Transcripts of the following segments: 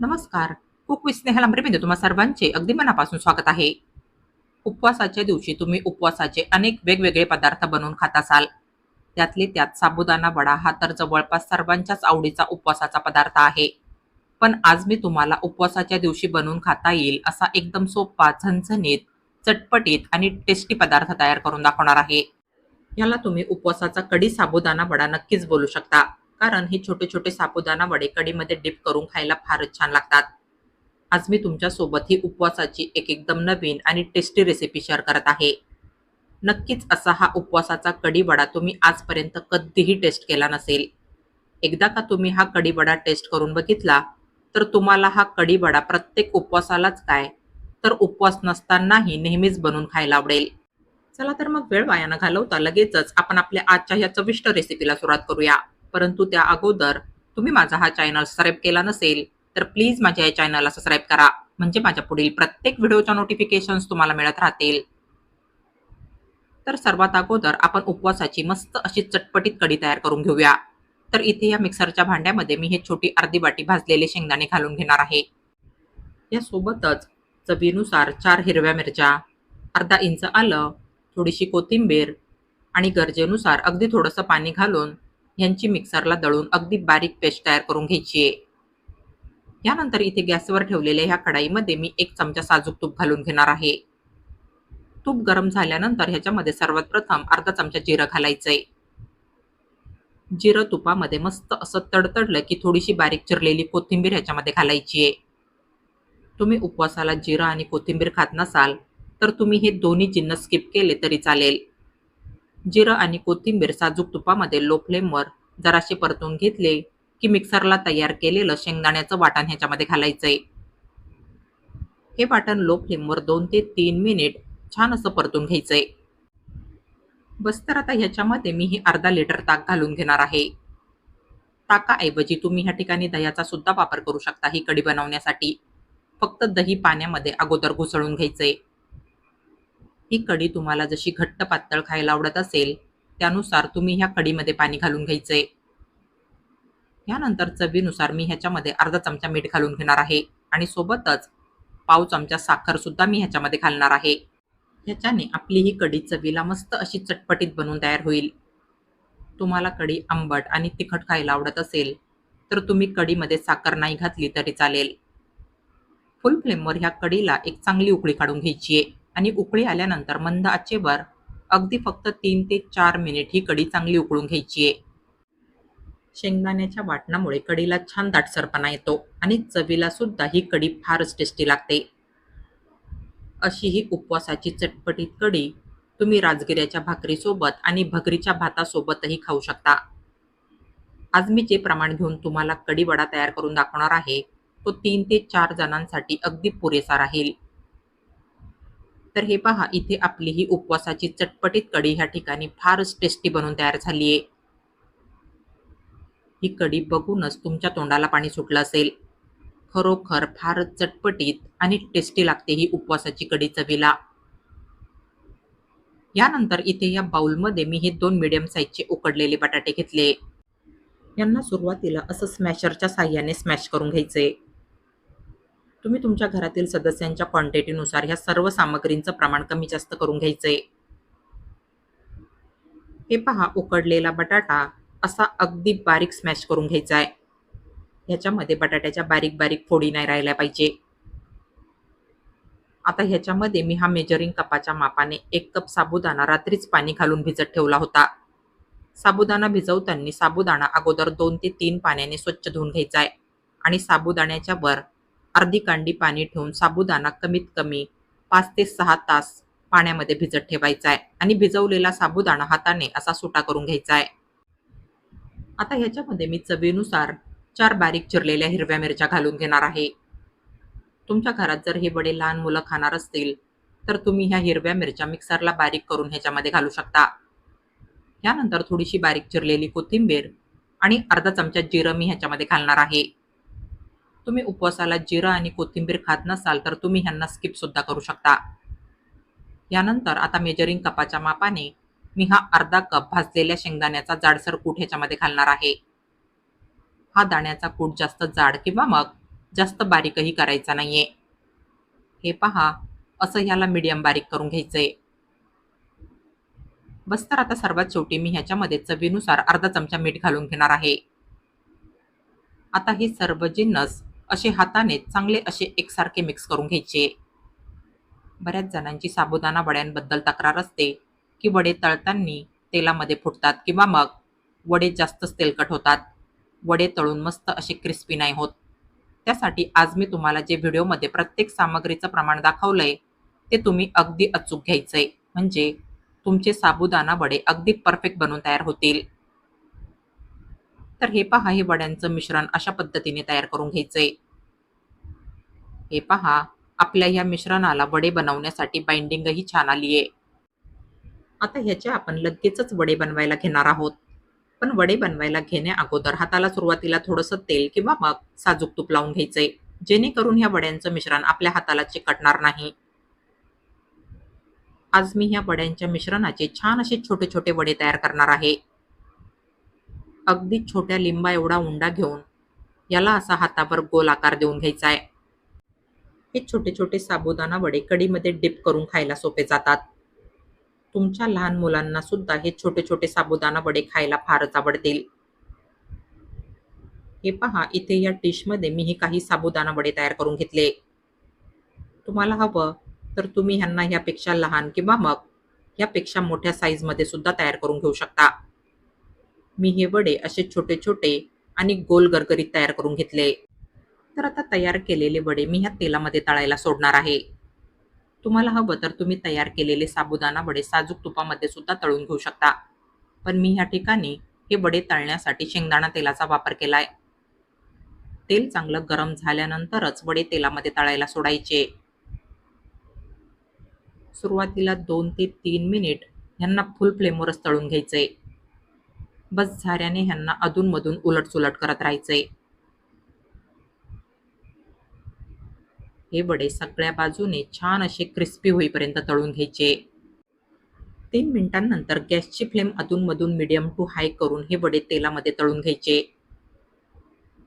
नमस्कार. Cook with Sneha लांबरेमध्ये तुम्हा सर्वांचे अगदी मनापासून स्वागत आहे. उपवासाच्या दिवशी तुम्ही उपवासाचे अनेक वेगवेगळे पदार्थ बनवून खात असाल. त्यातले त्यात साबुदाणा वडा हा तर जवळपास सर्वांच्याच आवडीचा उपवासाचा पदार्थ आहे. पण आज मी तुम्हाला उपवासाच्या दिवशी बनवून खाता येईल असा एकदम सोपा झणझणीत चटपटीत आणि टेस्टी पदार्थ तयार करून दाखवणार आहे. याला तुम्ही उपवासाचा कडी साबुदाणा वडा नक्कीच बोलू शकता. कारण हे छोटे छोटे साबुदाणा वडे कडीमध्ये डिप करून खायला फारच छान लागतात. आज मी तुमच्यासोबत ही उपवासाची एक एकदम नवीन आणि टेस्टी रेसिपी शेअर करत आहे. नक्कीच असा हा उपवासाचा कढी वडा तुम्ही आजपर्यंत कधीही टेस्ट केला नसेल. एकदा का तुम्ही हा कढी वडा टेस्ट करून बघितला तर तुम्हाला हा कढी वडा प्रत्येक उपवासालाच काय? तर उपवास नसतानाही नेहमीच बनवून खायला आवडेल. चला तर मग वेळ वाया न घालवता लगेचच आपण आपल्या आजच्या ह्या चविष्ट रेसिपीला सुरुवात करूया. परंतु त्या अगोदर तुम्ही माझा हा चॅनल सबस्क्राईब केला नसेल तर प्लीज माझ्या या चॅनलला सबस्क्राईब करा. म्हणजे माझ्या पुढील प्रत्येक व्हिडिओच्या नोटिफिकेशन्स तुम्हाला मिळत राहतील. तर सर्वात अगोदर आपण उपवासाची मस्त अशी चटपटीत कढी तयार करून घेऊया. तर इथे या मिक्सरच्या भांड्यामध्ये मी हे छोटी अर्धी वाटी भाजलेले शेंगदाणे घालून घेणार आहे. यासोबतच चवीनुसार चार हिरव्या मिरच्या अर्धा इंच आलं थोडीशी कोथिंबीर आणि गरजेनुसार अगदी थोडंसं पाणी घालून यांची मिक्सरला दळून अगदी बारीक पेस्ट तयार करून घ्यायची आहे. यानंतर इथे गॅसवर ठेवलेल्या ह्या कढाईमध्ये मी एक चमचा साजूक तूप घालून घेणार आहे. तूप गरम झाल्यानंतर ह्याच्यामध्ये सर्वात प्रथम अर्धा चमचा जिरं घालायचं आहे जिरं तुपामध्ये मस्त असं तडतडलं की थोडीशी बारीक चिरलेली कोथिंबीर ह्याच्यामध्ये घालायची आहे. तुम्ही उपवासाला जिरं आणि कोथिंबीर खात नसाल तर तुम्ही हे दोन्ही जिन्नस स्किप केले तरी चालेल. जिरं आणि कोथिंबीर साजूक तुपामध्ये लो फ्लेमवर जराशे परतून घेतले की मिक्सरला तयार केलेलं शेंगदाण्याचं वाटण ह्याच्यामध्ये घालायचंय. हे वाटण लो फ्लेमवर दोन ते तीन मिनिट छान असं परतून घ्यायचंय. बस तर आता ह्याच्यामध्ये मी ही अर्धा लिटर ताक घालून घेणार आहे. ताकाऐवजी तुम्ही ह्या ठिकाणी दह्याचा सुद्धा वापर करू शकता ही कढी बनवण्यासाठी. फक्त दही पाण्यामध्ये अगोदर घुसळून घ्यायचंय. ही कढी तुम्हाला जशी घट्ट पातळ खायला आवडत असेल त्यानुसार तुम्ही ह्या कढीमध्ये पाणी घालून घ्यायचंय यानंतर चवीनुसार मी ह्याच्यामध्ये अर्धा चमचा मीठ घालून घेणार आहे आणि सोबतच पाव चमचा साखर सुद्धा मी ह्याच्यामध्ये घालणार आहे. ह्याच्याने आपली ही कढी चवीला मस्त अशी चटपटीत बनवून तयार होईल. तुम्हाला कढी आंबट आणि तिखट खायला आवडत असेल तर तुम्ही कढीमध्ये साखर नाही घातली तरी चालेल. फुल फ्लेमवर ह्या कढीला एक चांगली उकळी काढून घ्यायची आहे. आणि उकळी आल्यानंतर मंद आचेवर अगदी फक्त तीन ते चार मिनिट ही कढी चांगली उकळून घ्यायची आहे. शेंगदाण्याच्या वाटणामुळे कढीला छान दाटसरपणा येतो आणि चवीला सुद्धा ही कढी फारच टेस्टी लागते. अशी ही उपवासाची चटपटीत कढी तुम्ही राजगिऱ्याच्या भाकरीसोबत आणि भगरीच्या भातासोबतही खाऊ शकता. आज मी जे प्रमाण घेऊन तुम्हाला कढी वडा तयार करून दाखवणार आहे तो तीन ते चार जणांसाठी अगदी पुरेसा राहील. तर हे पहा इथे आपली ही उपवासाची चटपटीत कढी ह्या ठिकाणी फारच टेस्टी बनवून तयार झाली आहे ही कढी बघूनच तुमच्या तोंडाला पाणी सुटलं असेल. खरोखर फारच चटपटीत आणि टेस्टी लागते ही उपवासाची कढी चवीला. यानंतर इथे या बाउलमध्ये मी हे दोन मिडियम साईजचे उकडलेले बटाटे घेतले. यांना सुरुवातीला असं स्मॅशरच्या साह्याने स्मॅश करून घ्यायचे. तुम्ही तुमच्या घरातील सदस्यांच्या क्वांटिटीनुसार ह्या सर्व सामग्रींचं प्रमाण कमी जास्त करून घ्यायचंय. हे पहा उकडलेला बटाटा असा अगदी बारीक स्मॅश करून घ्यायचा आहे ह्याच्यामध्ये बटाट्याच्या बारीक बारीक फोडी नाही राहिल्या पाहिजे. आता ह्याच्यामध्ये मी हा मेजरिंग कपाच्या मापाने एक कप साबुदाणा रात्रीच पाणी घालून भिजत ठेवला होता. साबुदाणा भिजवताना साबुदाणा अगोदर दोन ते तीन पाण्याने स्वच्छ धुवून घ्यायचा आहे आणि साबुदाण्याच्या वर अर्धी कांडी पाणी ठेवून साबुदाणा कमीत कमी पाच ते सहा तास पाण्यामध्ये भिजत ठेवायचा आहे आणि भिजवलेला साबुदाणा हाताने असा सुटा करून घ्यायचा आहे आता ह्याच्यामध्ये मी चवीनुसार चार बारीक चिरलेल्या हिरव्या मिरच्या घालून घेणार आहे. तुमच्या घरात जर हे वडे लहान मुलं खाणार असतील तर तुम्ही ह्या हिरव्या मिरच्या मिक्सरला बारीक करून ह्याच्यामध्ये घालू शकता. यानंतर थोडीशी बारीक चिरलेली कोथिंबीर आणि अर्धा चमचा जिरं मी ह्याच्यामध्ये घालणार आहे. तुम्ही उपवासाला जिरं आणि कोथिंबीर खात नसाल तर तुम्ही ह्यांना स्किपसुद्धा करू शकता. यानंतर आता मेजरिंग कपाच्या मापाने मी हा अर्धा कप भाजलेल्या शेंगदाण्याचा जाडसर कूट ह्याच्यामध्ये घालणार आहे. हा दाण्याचा कूट जास्त जाड किंवा मग जास्त बारीकही करायचा नाहीये. हे पहा असं ह्याला मीडियम बारीक करून घ्यायचंय. बस तर आता सर्वात शेवटी मी ह्याच्यामध्ये चवीनुसार अर्धा चमचा मीठ घालून घेणार आहे. आता हे सर्व जिन्नस असे हाताने चांगले असे एकसारखे मिक्स करून घ्यायचे. बऱ्याच जणांची साबुदाणा वड्यांबद्दल तक्रार असते की वडे तळताना तेलामध्ये फुटतात किंवा मग वडे जास्तच तेलकट होतात. वडे तळून मस्त असे क्रिस्पी नाही होत. त्यासाठी आज मी तुम्हाला जे व्हिडिओमध्ये प्रत्येक सामग्रीचं प्रमाण दाखवलंय ते तुम्ही अगदी अचूक घ्यायचंय. म्हणजे तुमचे साबुदाणा वडे अगदी परफेक्ट बनून तयार होतील. तर हे पहा हे वड्यांचं मिश्रण अशा पद्धतीने तयार करून घ्यायचंय. हे पहा आपल्या या मिश्रणाला वडे बनवण्यासाठी बाइंडिंगही छान आली आहे आता ह्याचे आपण लगेचच वडे बनवायला घेणार आहोत. पण वडे बनवायला घेण्या अगोदर हाताला सुरुवातीला थोडंसं तेल किंवा मग साजूक तूप लावून घ्यायचंय. जेणेकरून ह्या वड्यांचं मिश्रण आपल्या हाताला चिकटणार नाही. आज मी ह्या वड्यांच्या मिश्रणाचे छान असे छोटे छोटे वडे तयार करणार आहे. अगदी छोट्या लिंबा एवढा उंडा घेऊन याला असा हातावर गोल आकार देऊन घ्यायचा आहे हे छोटे छोटे साबुदाणा वडे कडीमध्ये डिप करून खायला सोपे जातात. तुमच्या लहान मुलांना सुद्धा हे छोटे छोटे साबुदाणा वडे खायला फारच आवडतील. हे पहा इथे या डिशमध्ये मी हे काही साबुदाणा वडे तयार करून घेतले. तुम्हाला हवं तर तुम्ही ह्यांना ह्यापेक्षा लहान किंवा मग ह्यापेक्षा मोठ्या साईजमध्ये सुद्धा तयार करून घेऊ शकता. मी हे वडे असे छोटे छोटे आणि गोल गरगरीत तयार करून घेतले. तर आता तयार केलेले वडे मी ह्या तेलामध्ये तळायला सोडणार आहे. तुम्हाला हवं तर तुम्ही तयार केलेले साबुदाणा वडे साजूक तुपामध्ये सुद्धा तळून घेऊ शकता. पण मी ह्या ठिकाणी हे वडे तळण्यासाठी शेंगदाणा तेलाचा वापर केलाय. तेल चांगलं गरम झाल्यानंतरच वडे तेलामध्ये तळायला सोडायचे. सुरुवातीला दोन ते तीन मिनिट ह्यांना फुल फ्लेमवरच तळून घ्यायचे. बस झाऱ्याने ह्यांना अधूनमधून उलटसुलट करत राहायचंय. हे वडे सगळ्या बाजूने छान असे क्रिस्पी होईपर्यंत तळून घ्यायचे. तीन मिनिटांनंतर गॅसची फ्लेम अधूनमधून मिडियम टू हाय करून हे वडे तेलामध्ये तळून घ्यायचे.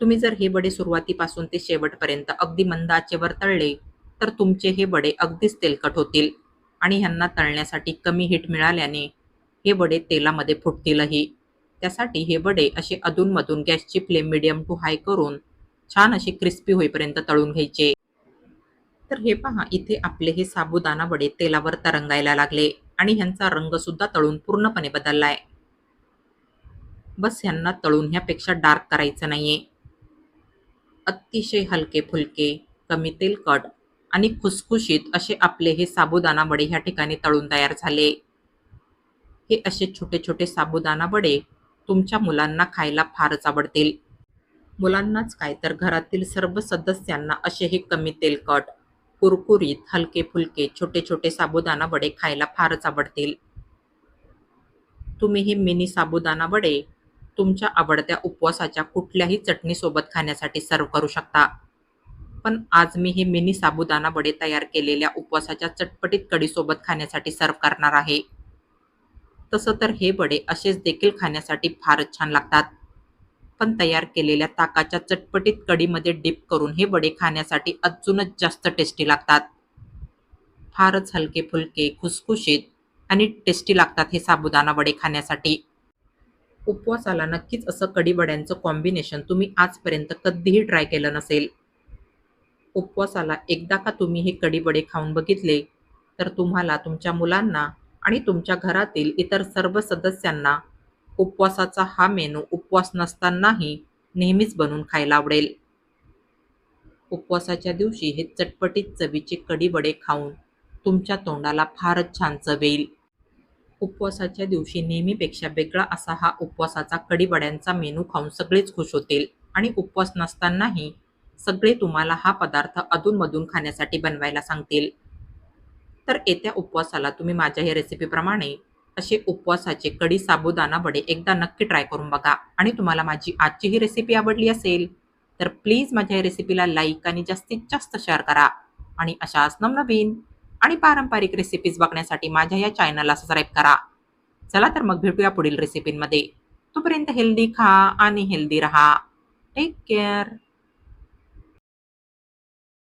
तुम्ही जर हे वडे सुरुवातीपासून ते शेवटपर्यंत अगदी मंद आचेवर तळले तर तुमचे हे वडे अगदीच तेलकट होतील आणि ह्यांना तळण्यासाठी कमी हीट मिळाल्याने हे वडे तेलामध्ये फुटतीलही. त्यासाठी हे वडे असे अधूनमधून गॅसची फ्लेम मिडियम टू हाय करून छान असे क्रिस्पी होईपर्यंत तळून घ्यायचे. तर हे पहा इथे आपले हे साबुदाणा वडे तेलावर तरंगायला लागले आणि ह्यांचा रंग सुद्धा तळून पूर्णपणे बदललाय. बस ह्यांना तळून ह्यापेक्षा डार्क करायचं नाहीये. अतिशय हलके फुलके कमी तेलकट आणि खुसखुशीत असे आपले हे साबुदाणा वडे ह्या ठिकाणी तळून तयार झाले. हे असे छोटे छोटे साबुदाणा वडे तुमच्या मुलांना खायला फारच आवडतील. मुलांनाच काय तर घरातील सर्व सदस्यांना असे हे कमी तेलकट कुरकुरीत हलके फुलके छोटे छोटे साबुदाणा वडे खायला फारच आवडतील. तुम्ही हे मिनी साबुदाणा वडे तुमच्या आवडत्या उपवासाच्या कुठल्याही चटणीसोबत खाण्यासाठी सर्व करू शकता. पण आज मी हे मिनी साबुदाणा वडे तयार केलेल्या उपवासाच्या चटपटीत कढीसोबत खाण्यासाठी सर्व करणार आहे. तसं तर हे वडे असेच देखील खाण्यासाठी फारच छान लागतात. पण तयार केलेल्या ताकाच्या चटपटीत कढीमध्ये डिप करून हे वडे खाण्यासाठी अजूनच जास्त टेस्टी लागतात. फारच हलके फुलके खुसखुशीत आणि टेस्टी लागतात हे साबुदाणा वडे खाण्यासाठी. उपवासाला नक्कीच असं कढी वड्यांचं कॉम्बिनेशन तुम्ही आजपर्यंत कधीही ट्राय केलं नसेल. उपवासाला एकदा का तुम्ही हे कढी वडे खाऊन बघितले तर तुम्हाला तुमच्या मुलांना आणि तुमच्या घरातील इतर सर्व सदस्यांना उपवासाचा हा मेनू उपवास नसतानाही नेहमीच बनवून खायला आवडेल. उपवासाच्या दिवशी हे चटपटीत चवीचे कडीवडे खाऊन तुमच्या तोंडाला फारच छान चव येईल. उपवासाच्या दिवशी नेहमीपेक्षा वेगळा असा हा उपवासाचा कडीवड्यांचा मेनू खाऊन सगळेच खुश होतील आणि उपवास नसतानाही सगळे तुम्हाला हा पदार्थ अधूनमधून खाण्यासाठी बनवायला सांगतील. तर येत्या उपवासाला तुम्ही माझ्या या रेसिपीप्रमाणे असे उपवासाचे कडी साबुदाणा वडे एकदा नक्की ट्राय करून बघा. आणि तुम्हाला माझी आजची ही रेसिपी आवडली असेल तर प्लीज माझ्या या रेसिपीला लाईक आणि जास्तीत जास्त शेअर करा. आणि अशाच नवनवीन आणि पारंपरिक रेसिपीज बघण्यासाठी माझ्या या चॅनलला सबस्क्राईब करा. चला तर मग भेटूया पुढील रेसिपींमध्ये तोपर्यंत हेल्दी खा आणि हेल्दी रहा. Take care